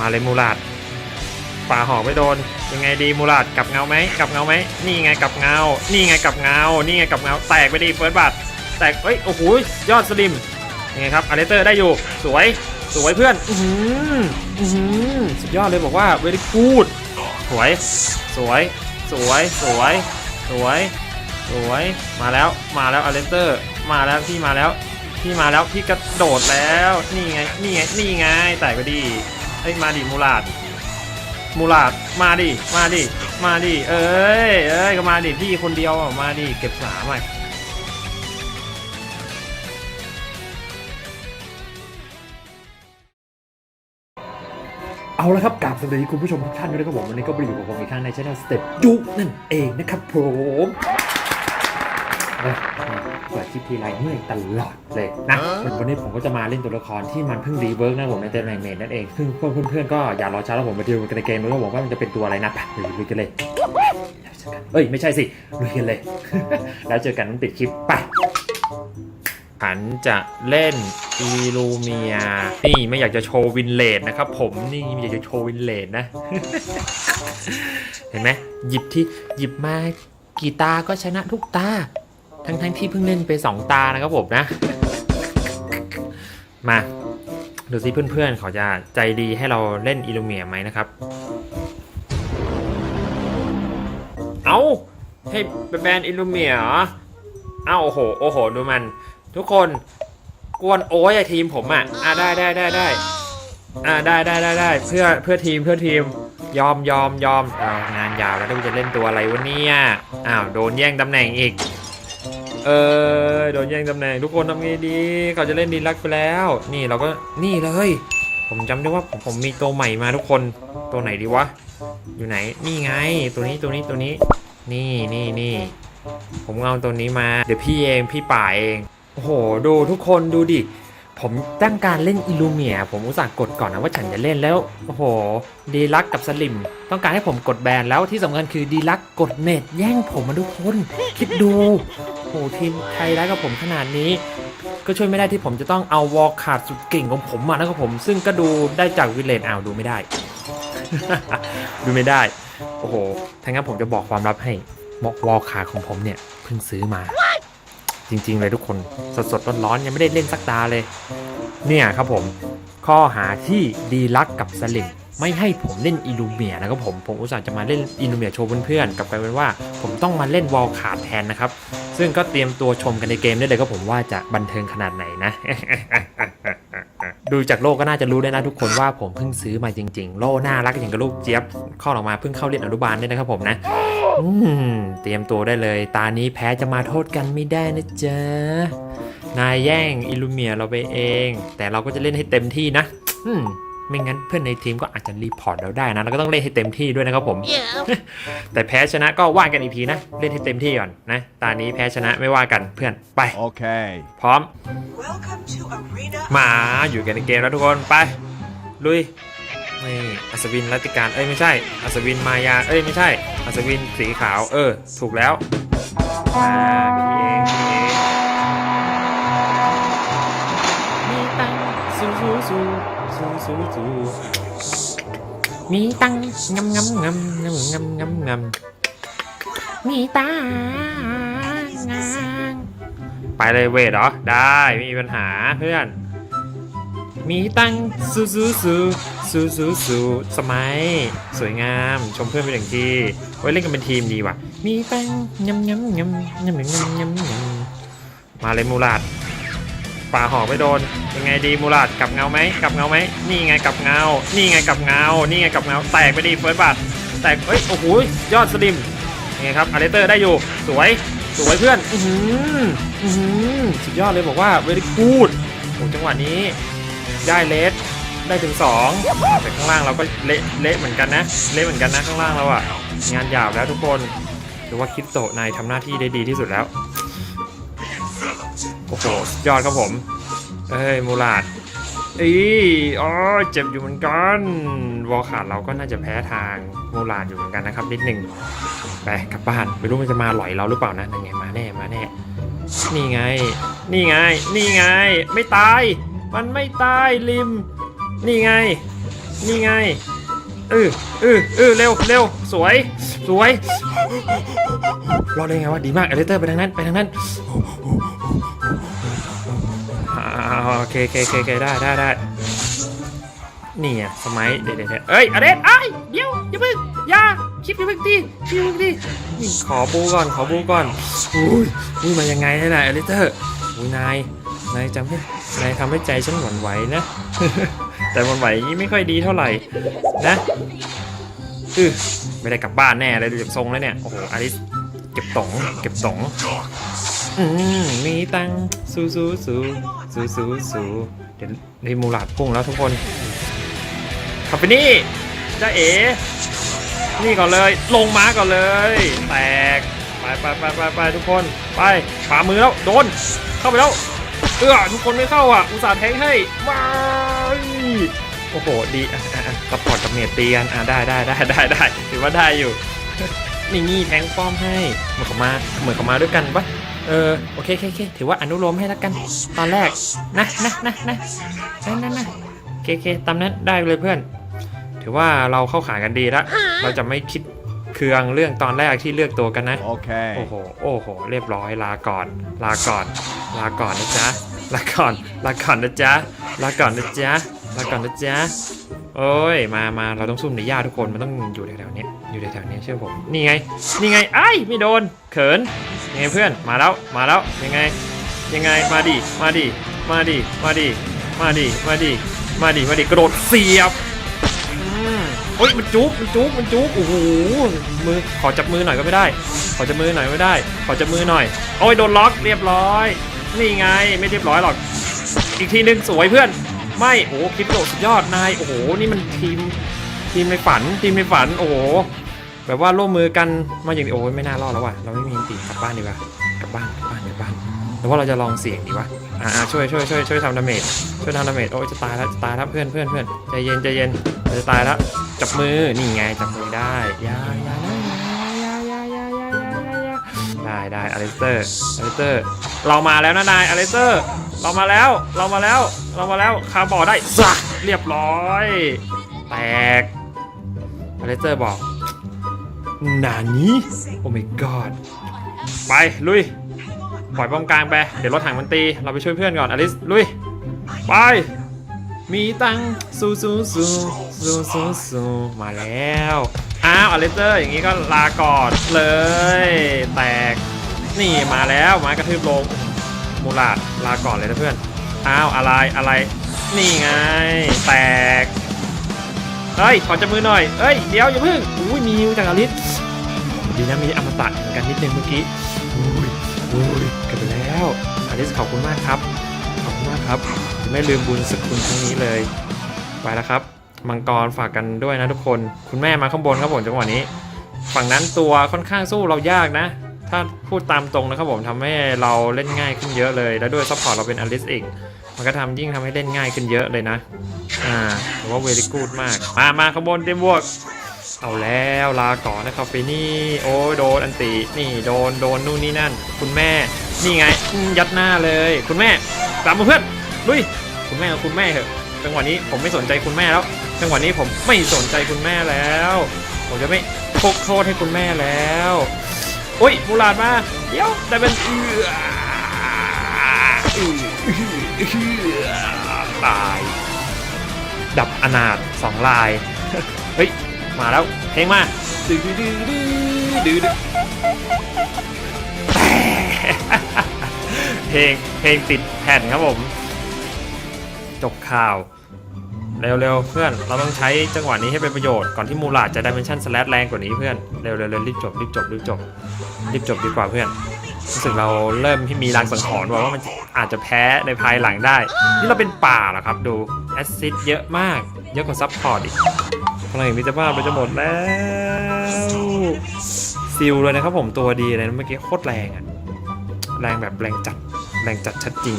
มาเลยมูลาดป่าหอกไม่โดน ยังไงดีมูลาดกลับเงาไหมกลับเงาไหมนี่ไงกลับเงา นี่ไงกลับเงา นี่ไงกลับเงา แตกไปดีเฟิร์สบัตแตกเอ้ยโอ้โหยอดสลิมยังไงครับอาร์เรเตอร์ได้อยู่สวยสวยเพื่อนอือหืออื้อหือสุดยอดเลยบอกว่า very good สวย สวย สวย สวย สวย สวย มาแล้ว มาแล้วอาร์เรเตอร์ มาแล้วพี่มาแล้ว พี่มาแล้วพี่กระโดดแล้ว นี่ไง นี่ไง นี่ไง แตกไปดี เอ้ยมาดิมูลาดมูลาดมาดิมาดิมาดิเอ้ยเอ้ยก็มาดิพี่คนเดียวอะมาดิเก็บสามอะเอาละครับกราบสวัสดีคุณผู้ชมทุกท่านด้วยนะครับผมวันนี้ก็มาอยู่กับผมอีกครั้งในช่องสเต็ปยุนั่นเองนะครับผม นะเปิดคลิปทีไรเมื่อยตลอดเลยนะวันนี้ผมก็จะมาเล่นตัวละครที่มันเพิ่งรีเวิร์กนะผมในเตแมงเมนนั่นเองซึ่งพวกเพื่อนๆก็อย่ารอช้าแล้วผมมาดูกันในเกมแล้วก็บอกว่ามันจะเป็นตัวอะไรนะไปเดี๋ยวลุยกันเลยเอ้ยไม่ใช่สิลุยกันเลย แล้วเจอกันต้องปิดคลิปไปฉันจะเล่นอีลูเมียนี่ไม่อยากจะโชว์วินเลดนะครับผมนี่ไม่อยากจะโชว์วินเลดนะ เห็นไหมหยิบที่หยิบมากี่ตาก็ชนะทุกตา ทั้งๆที่เพิ่งเล่นไปสองตานะครับผมนะ มา ดูซิเพื่อนๆ เขาจะใจดีให้เราเล่นอีลูเมียไหมนะครับ เอาให้แบนอิลูเมียเหรอเอ้าโอ้โห โอ้โห ดูมัน ทุกคนกวนโอ้ยทีมผมอะ อ่าได้ได้ได้ได้อ่าได้ได้ได้ได้เพื่อเพื่อทีมเพื่อทีมยอมยอมยอมงานยาวแล้วกูจะเล่นตัวอะไรวะเนี่ยอ้าวโดนแย่งตำแหน่งอีก เออโดนแย่งตำแหน่งทุกคนทำไงดี เขาจะเล่นดีลักไปแล้ว นี่เราก็นี่เลย ผมจำได้ว่าผมผมมีตัวใหม่มาทุกคนตัวไหนดีวะ อยู่ไหนนี่ไง ตัวนี้ตัวนี้ตัวนี้ นี่นี่นี่ผมเอาตัวนี้มา เดี๋ยวพี่เองพี่ป่าเอง โอ้โห ดูทุกคนดูดิ ผมตั้งการเล่นอิลูเมีย ผมอุตส่าห์กดก่อนนะว่าฉันจะเล่นแล้ว โอ้โห ดีลักกับสลิม ต้องการให้ผมกดแบนแล้วที่สำคัญคือดีลักกดเน็ตแย่งผมมาทุกคน คิดดู โอ้โหทีมไทยร้ายกับผมขนาดนี้ ก็ช่วยไม่ได้ที่ผมจะต้องเอาวอลขาดสุดเก่งของผมมานะครับผม ซึ่งก็ดูได้จากวิเลนอ้าวดูไม่ได้ ดูไม่ได้ โอ้โหถ้างั้นผมจะบอกความลับให้บอกวอลขาของผมเนี่ยเพิ่งซื้อมา จริง ๆ เลยทุกคนสดๆร้อนๆยังไม่ได้เล่นสักตาเลย เนี่ยครับผม ข้อหาที่ดีลักกับสลิมไม่ให้ผมเล่นอิลูเมียนะครับผม ผมอุตส่าห์จะมาเล่นอิลูเมียโชว์เพื่อนๆกลับกลายเป็นว่า ผมต้องมาเล่นวอลขาดแทนนะครับ ซึ่งก็เตรียมตัวชมกันในเกมได้เลยครับผมว่าจะบันเทิงขนาดไหนนะ ดูจากโลกก็น่าจะรู้ได้นะทุกคนว่าผมเพิ่งซื้อมาจริง ๆ โล่น่ารักอย่างกับลูกเจี๊ยบข้อออกมาเพิ่งเข้าเรียนอนุบาลด้วยนะครับผมนะอืเตรียมตัวได้เลย ตานี้แพ้จะมาโทษกันไม่ได้นะจ๊ะ นายแย่งอิลูเมียเราไปเอง แต่เราก็จะเล่นให้เต็มที่นะอืม ไม่งั้นเพื่อนในทีมก็อาจจะรีพอร์ตเราได้นะเราก็ต้องเล่นให้เต็มที่ด้วยนะครับผม แต่แพ้ชนะก็ว่ากันอีกทีนะ เล่นให้เต็มที่ก่อนนะ ตานี้แพ้ชนะไม่ว่ากันเพื่อนไป Okay. พร้อม Welcome to Arena มาอยู่กันในเกมแล้วทุกคนไป ลุยนี่อัศวินรัตติการ เอ้ยไม่ใช่ อัศวินมายา เอ้ยไม่ใช่ อัศวินสีขาว เออ ถูกแล้วมาพี่เองูสูมีตังงำงำงำงำงำงำงำมีตังงางไปเลยเวทเหรอ ได้ไม่มีปัญหาเพื่อน มีตังสูสูสูสูสูสูสมัย สวยงามชมเพื่อนไปหนึ่งทีไว้เล่นกันเป็นทีมดีว่ะ มีตังงำงำงำงำงำงำงำมาเลยมูลาด ป่าหอกไม่โดน ยังไงดีมูลาดกลับเงาไหมกลับเงาไหมนี่ไงกลับเงา นี่ไงกลับเงา นี่ไงกลับเงา แตกไปดีเฟิร์สบัตแตกเอ้ยโอ้โหยอดสลิมยังไงครับอาร์เรเตอร์ได้อยู่สวยสวยเพื่อนอือหืออือสุดยอดเลยบอกว่า very good โอ้จังหวะนี้ได้เลสได้ถึง2แต่ข้างล่างเราก็เละเละเหมือนกันนะเละเหมือนกันนะข้างล่างเราอะงานหยาบแล้วทุกคนถือว่าคิดโตนายทำหน้าที่ได้ดีที่สุดแล้ว โอ้โหยอดครับผม เอ้ยมูลาดอีอ๋อเจ็บอยู่เหมือนกัน วอลขาดเราก็น่าจะแพ้ทางมูลาดอยู่เหมือนกันนะครับ นิดหนึ่งไปกลับบ้านไม่รู้มันจะมาหลอยเราหรือเปล่านะนั่นไงมาแน่มาแน่ นี่ไง นี่ไง นี่ไง ไม่ตาย มันไม่ตายริม นี่ไง นี่ไง เออเออเออเร็วเร็วสวย สวย รอดได้ไงวะ ดีมากเอเลเตอร์ไปทางนั้น ไปทางนั้นโอเคโอเคโอเคได้ได้ได้นี่อะสมัยเดี๋ยวเดี๋ยวเดี๋ยวเอ้ยอเดนไอ้เดี๋ยวอย่าเพิ่งอย่าคิดอย่าเพิ่งดิคิดอย่าเพิ่งดีขอบูก่อนขอบูก่อนอุ้ยนี่มายังไงเนี่ยนะเอเลเตอร์อุ้ยนายนายจำให้นายทำให้ใจฉันหวั่นไหวนะ แต่หวั่นไหวอย่างนี้ไม่ค่อยดีเท่าไหร่นะอือไม่ได้กลับบ้านแน่เลยดูจากทรงแล้วเนี่ย โอ้โหอลิสเก็บต๋องเก็บต๋องอืมมีตังสู้สู้สู้สู้สู้สู้เดี๋ยวนี่มูลาดพุ่งแล้วทุกคนขับไปนี่จ้าเอ๋นี่ก่อนเลย ลงม้าก่อนเลย แตก ไปไปไปไปไปทุกคน ไปฝ่ามือแล้ว โดน เข้าไปแล้ว เออทุกคนไม่เข้าอะ อุตส่าห์แทงให้มาโอ้โห ดีอะอะอะซัพพอร์ตกับเมดตีกันอะได้ได้ได้ได้ได้ถือว่าได้อยู่ นี่งี้แทงป้อมให้ เหมือนเขามา เหมือนเขามาด้วยกันปะเออโอเคโอเคโอเคถือว่าอนุโลมให้แล้วกัน ตอนแรก นะนะนะนะนะนะนะโอเคโอเคตามนั้นได้เลยเพื่อน ถือว่าเราเข้าขากันดีละ เราจะไม่คิด เคืองเรื่องตอนแรกที่เลือกตัวกันนะ โอ้ Okay. โห โอ้โห เรียบร้อยลาก่อน ลาก่อน ลาก่อนนะจ๊ะ ลาก่อน ลาก่อนนะจ๊ะ ลาก่อนนะจ๊ะ ลาก่อนนะจ๊ะ โอ้ย มามาเราต้องซุ่มในหญ้าทุกคน มันต้องอยู่แถวๆเนี้ยอยู่แถวๆเนี้ยเชื่อผม นี่ไง นี่ไงไอ้ายไม่โดน เขินยังไงเพื่อน มาแล้ว มาแล้ว ยังไง ยังไง มาดิ มาดิ มาดิ มาดิ มาดิ มาดิ มาดิ มาดิ กระโดดเสียบอืม เฮ้ยมันจุ๊บมันจุ๊บมันจุ๊บโอ้โหมือขอจับมือหน่อยก็ไม่ได้ ขอจับมือหน่อยไม่ได้ ขอจับมือหน่อยโอ้ยโดนล็อกเรียบร้อย นี่ไงไม่เรียบร้อยหรอก อีกทีหนึงสวยเพื่อน ไม่โอ้โหคลิปโดดสุดยอดนายโอ้โหนี่มันทีมทีมในฝันทีมในฝันโอ้โหแบบว่าร่วมมือกันมาอย่างนี้โอ้ยไม่น่ารอดแล้วว่ะเราไม่มีตีกลับบ้านดีกว่ากลับบ้านกลับบ้านกลับบ้าน หรือว่าเราจะลองเสี่ยงดีวะอ่าช่วยช่วยช่วยช่วยทำดาเมจช่วยทำดาเมจโอ้ยจะตายแล้วจะตายแล้วเพื่อนเพื่อนเพื่อนใจเย็นใจเย็นเราจะตายแล้วจับมือนี่ไงจับมือได้ยายายายายายายายายได้ได้อเลสเตอร์อเลสเตอร์ เรามาแล้วนะนายอเลสเตอร์ เรามาแล้ว เรามาแล้ว เรามาแล้วคาร์บอได้สักเรียบร้อย แตกอเลสเตอร์บอกนานี้โอ้ my god ไป ลุย ปล่อยป้อมกลางไป เดี๋ยวรถถังมันตี เราไปช่วยเพื่อนก่อนอลิส ลุย ไป มีตังสู้สู้สู้สู้สู้สู้มาแล้ว อ้าวอเลสเตอร์อย่างนี้ก็ลาก่อนเลย แตก นี่มาแล้วมากระทืบลงมูลาดลาก่อนเลยนะเพื่อน อ้าวอะไรอะไร นี่ไง แตก เฮ้ยขอจับมือหน่อยเฮ้ย เดี๋ยวอย่าเพิ่ง อุ้ยมีฮิวจากอลิสดีนะมีอมตะเหมือนกันนิดนึงเมื่อกี้ ยอุ้ยเกิดไปแล้วอลิสขอบคุณมากครับ ขอบคุณมากครับจะไม่ลืมบุญสกุลครั้งนี้เลย ไปแล้วครับ มังกรฝากกันด้วยนะทุกคน คุณแม่มาข้างบนครับผมจังหวะนี้ ฝั่งนั้นตัวค่อนข้างสู้เรายากนะ ถ้าพูดตามตรงนะครับผมทำให้เราเล่นง่ายขึ้นเยอะเลย แล้วด้วยซัพพอร์ตเราเป็นอลิสอีก มันก็ทำยิ่งทำให้เล่นง่ายขึ้นเยอะเลยนะ อ่าถือว่าเวลิกูดมาก มามาข้างบนเต็มบวก เอาแล้วลาก่อนนะครับไปนี่โอ้ยโดนอันตินี่โดนโดนนู่นนี่นั่น คุณแม่นี่ไงยัดหน้าเลย คุณแม่ตามมาเพื่อนลุยคุณแม่คุณแม่เถอะจังหวะนี้ผมไม่สนใจคุณแม่แล้วจังหวะนี้ผมไม่สนใจคุณแม่แล้ว ผมจะไม่พกโทษให้คุณแม่แล้วอุ้ยมูลาดมาเดี๋ยวแต่เป็นเอือเอือตาย ดับอนาถสองลายเฮ้ย มาแล้ว เพลงมาดื้อดื้อดื้อดื้อดื้อดื้อเพลงเพลงติดแผ่นครับผม จบข่าวเร็วๆเพื่อน เราต้องใช้จังหวะนี้ให้เป็นประโยชน์ ก่อนที่มูลาดจะดิเมนชันสแลชแรงกว่านี้เพื่อน เร็วๆเร็วรีบจบรีบจบรีบจบรีบจบดีกว่าเพื่อน รู้สึกเราเริ่มที่มีรางสังหรณ์ว่ามันอาจจะแพ้ในภายหลังได้ นี่เราเป็นป่าเหรอครับดู แอซิดเยอะมาก เยอะกว่าซับพอร์ตอีก พลังแห่งมิตรภาพเราจะหมดแล้วซิลเลยนะครับผมตัวดีเลยนะเมื่อกี้โคตรแรงอะแรงแบบแรงจัดแรงจัดชัดจริง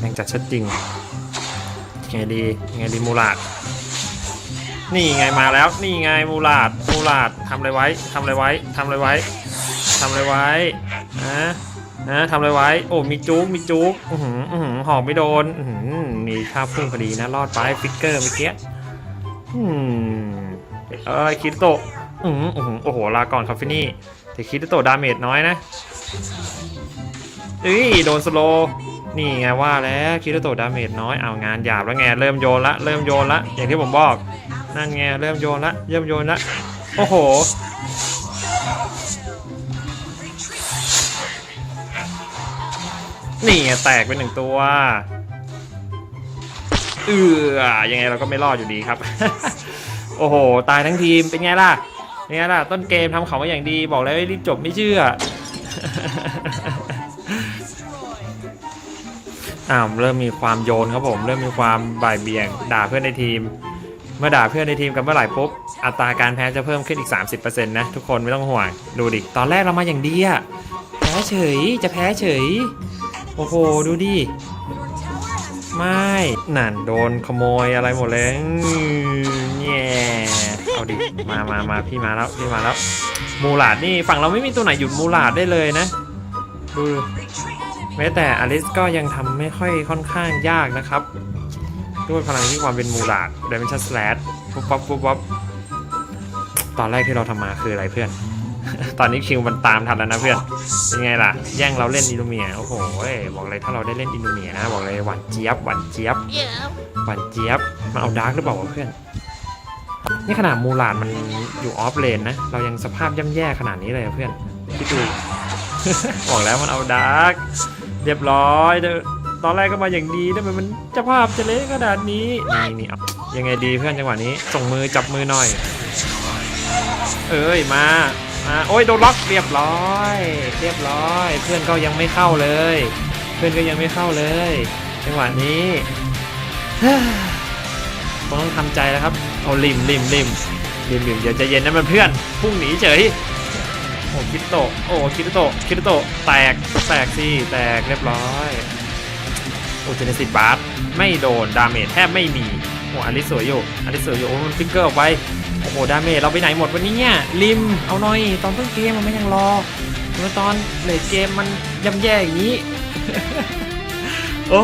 แรงจัดชัดจริงไงดีไงดีมูลาดนี่ไงมาแล้วนี่ไงมูลาดมูลาดทำอะไรไว้ทำอะไรไว้ทำอะไรไว้ทำอะไรไว้นะนะทำอะไรไว้ โอ้มีจุกมีจุกอือหืออือหือหอกไม่โดนอือหือมีค่าพุ่งพอดีนะรอดไปฟิกเกอร์เมื่อกี้อืม เอ้ยคิริโตอืมอืมโอ้โห ลาก่อนครับฟินี่ แต่คิริโตดาเมจน้อยนะเอ้ยโดนสโล นี่ไงว่าแล้วคิริโตดาเมจน้อย เอางานหยาบแล้วไงเริ่มโยนละ เริ่มโยนละ อย่างที่ผมบอก นั่นไงเริ่มโยนละ เริ่มโยนละ โอ้โหนี่ไงแตกไปหนึ่งตัวเออยังไงเราก็ไม่รอดอยู่ดีครับ โอ้โห ตายทั้งทีมเป็นไงล่ะเป็นไงล่ะ ต้นเกมทำเขามาอย่างดีบอกแล้วให้รีบจบไม่เชื่ออ้าวเริ่มมีความโยนครับผม เริ่มมีความบ่ายเบี่ยง ด่าเพื่อนในทีม เมื่อด่าเพื่อนในทีมกันเมื่อไหร่ปุ๊บอัตราการแพ้จะเพิ่มขึ้นอีก 30%นะทุกคนไม่ต้องห่วงดูดิตอนแรกเรามาอย่างดีอะแพ้เฉยจะแพ้เฉย โอ้โหดูดิ ไม่นั่นโดนขโมยอะไรหมดเลยแย่เอาดิ มามามาพี่มาแล้วพี่มาแล้ว มูลาดนี่ฝั่งเราไม่มีตัวไหนหยุดมูลาดได้เลยนะ ดูแม้แต่อลิสก็ยังทำไม่ค่อยค่อนข้างยากนะครับ ด้วยพลังที่ความเป็นมูลาด Dimension Slash ปุ๊บปั๊บปุ๊บปั๊บตอนแรกที่เราทำมาคืออะไรเพื่อน ตอนนี้คิวมันตามทันแล้วนะเพื่อนเป็นไงล่ะ แย่งเราเล่นอิลูเมียโอ้โหบอกเลยถ้าเราได้เล่นอิลูเมียนะบอกเลยหวานเจี๊ยบหวานเจี๊ยบหวานเจี๊ยบมาเอาดาร์กหรือเปล่าวะเพื่อน นี่ขนาดมูลาดมันอยู่ออฟเลนนะเรายังสภาพย่ำแย่ขนาดนี้เลยเพื่อนคิดดูบอกแล้วมันเอาดาร์กเรียบร้อยตอนแรกก็มาอย่างดีทำไมมันจะภาพจะเละขนาดนี้นี่นี่ยังไงดีเพื่อนจังหวะนี้ส่งมือจับมือหน่อย เอ้ยมา มาโอ้ยโดนล็อกเรียบร้อย เรียบร้อย เพื่อนก็ยังไม่เข้าเลย เพื่อนก็ยังไม่เข้าเลยจังหวะนี้คงต้องทำใจแล้วครับเอาริมริมริมริมริมเดี๋ยวใจะเย็นนะมันเพื่อนพุ่งหนีเฉยโอ้คิดโตะโอ้คิดโตะคิดโตะแตกแตกสิแตกเรียบร้อยโอ้เจเนซิสบาร์ไม่โดนดาเมจแทบไม่มีโอ้อลิสสวยอยู่อลิสสวยอยู่โอ้มันฟิกเกอร์ออกไป โอ้โหดาเมจเราไปไหนหมดวันนี้เนี่ยริมเอาหน่อยตอนต้นเกมมันไม่ยังรอเมื่อตอนเลทเกมมันย่ำแย่อย่างนี้ โอ้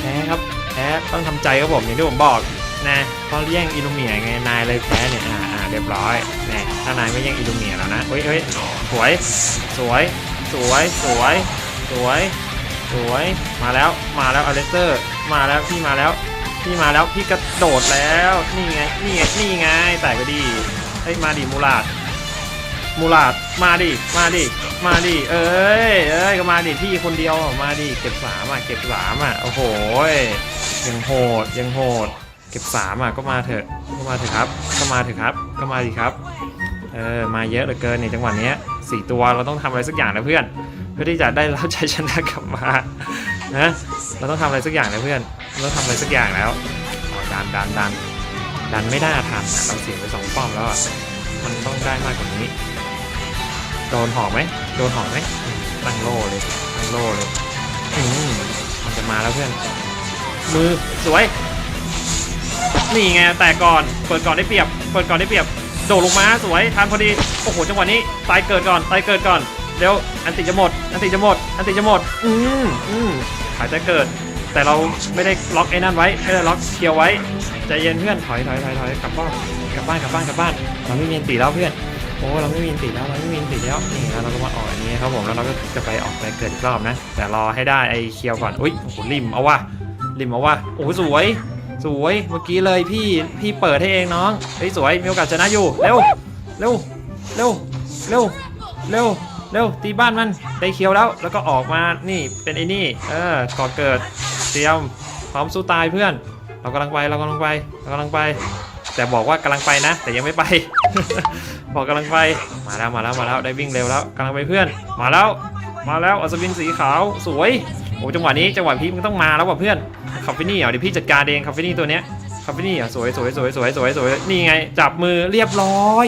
แพ้ครับแพ้ต้องทำใจครับผมอย่างที่ผมบอกนะเพราะแย่งอิลูเมียไงนายเลยแพ้เนี่ยอ่าอ่าเรียบร้อยนะถ้านายไม่แย่งอิลูเมียแล้วนะเฮ้ยเฮ้ยสวยสวยสวยสวยสวยสวยมาแล้วมาแล้วอเลสเตอร์ มาแล้วพี่มาแล้ว พี่มาแล้วพี่กระโดดแล้วนี่ไงนี่ไงนี่ไงแตกไปดีเฮ้ยมาดิมูลาดมูลาดมาดิมาดิมาดิเอ้ยเอ้ยก็มาดิพี่คนเดียวมาดิเก็บสามอะเก็บสามอะโอ้โหยังโหดยังโหด เก็บสามอะก็มาเถอะก็มาเถอะครับ ก็มาเถอะครับ ก็มาดีครับเออมาเยอะเหลือเกินในจังหวะเนี้ยสี่ตัวเราต้องทำอะไรสักอย่างนะเพื่อน พื่อที่จะได้รับชัยชนะกลับมานะเราต้องทำอะไรสักอย่างนะเพื่อนเราต้องทำอะไรสักอย่างแล้วดันดันดันดันไม่ได้ทันเราเสียไปสองป้อมแล้วอะมันต้องได้มากกว่านี้ โดนหอกไหมโดนหอกไหมอืมตั้งโล่เลยตั้งโล่เลยอืมมันจะมาแล้วเพื่อน มือสวยนี่ไงแต่ก่อนเปิดก่อนได้เปรียบ เปิดก่อนได้เปรียบโดดลงมาสวยทันพอดีโอ้โหจังหวะนี้ตายเกิดก่อนตายเกิดก่อน เร็วอันติจะหมด อันติจะหมด อันติจะหมด อืมอืมหายใจเกิด แต่เราไม่ได้ล็อกไอ้นั่นไว้ไม่ได้ล็อกเคียวไว้ใจเย็นเพื่อนถอยถอยถอยถอยกลับบ้านกลับบ้านกลับบ้านกลับบ้านเราไม่มีอันติแล้วเพื่อนโอ้เราไม่มีติแล้วเราไม่มีติแล้วนี่แล้วเราก็มาออกอันนี้ครับผมแล้วเราก็จะไปออกไปเกิดอีกรอบนะ แต่รอให้ได้ไอ้เคียวก่อนอุ้ยโอ้โหริมเอาว่ะริมเอาว่ะโอ้สวย สวยเมื่อกี้เลยพี่พี่เปิดให้เองน้องเฮ้ยสวยมีโอกาสชนะอยู่เร็วเร็วเร็วเร็วเร็ว เร็วตีบ้านมันได้เคียวแล้วแล้วก็ออกมานี่เป็นไอ้นี่เออก่อเกิดเตรียมพร้อมสู้ตายเพื่อน เรากำลังไปเรากำลังไปเรากำลังไป แต่บอกว่ากำลังไปนะ แต่ยังไม่ไป บอกกำลังไปมาแล้วมาแล้วมาแล้วได้วิ่งเร็วแล้วกำลังไปเพื่อน มาแล้ว มาแล้วอัศวินสีขาวสวยโอ้จังหวะนี้จังหวะพี่มันต้องมาแล้วว่ะเพื่อนคาเฟนี่เหรอเดี๋ยวพี่จัดการเองคาเฟนี่ตัวเนี้ยคาเฟนี่อะสวยสวยสวยสวยสวยสวยนี่ไงจับมือเรียบร้อย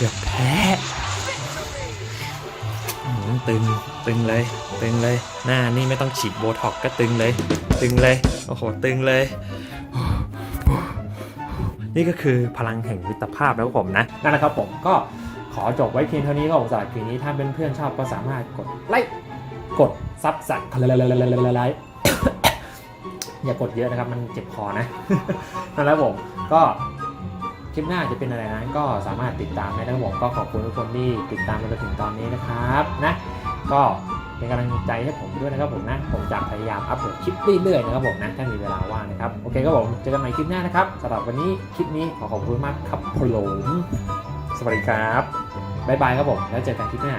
เกือบแพ้ตึง ตึงเลย ตึงเลย หน้านี่ไม่ต้องฉีดโบท็อกก็ตึงเลย ตึงเลย โอ้โห ตึงเลย นี่ก็คือพลังแห่งมิตรภาพแล้วผมนะ นั่นแหละครับผมก็ขอจบไว้เพียงเท่านี้ก็ผมสำหรับคลิปนี้ถ้าเป็นเพื่อนชอบก็สามารถกดไลค์ กดซับสั่นไลค์อย่ากดเยอะนะครับ มันเจ็บคอนะ นั่นแหละผม ก็ ลิปหน้าจะเป็นอะไรนั้นก็สามารถติดตามได้นะครับผมก็ขอบคุณทุกคนที่ติดตามมาจนถึงตอนนี้นะครับนะก็เป็นกำลังใจให้ผมด้วยนะครับผมนะผมจะพยายามอัปโหลดคลิปเรื่อยๆนะครับผมนะถ้ามีเวลาว่างนะครับโอเคครับผมเจอกันใหม่คลิปหน้านะครับสำหรับวันนี้คลิปนี้ขอขอบคุณมากครับผมสวัสดีครับบ๊ายบายครับผมแล้วเจอกันคลิปหน้า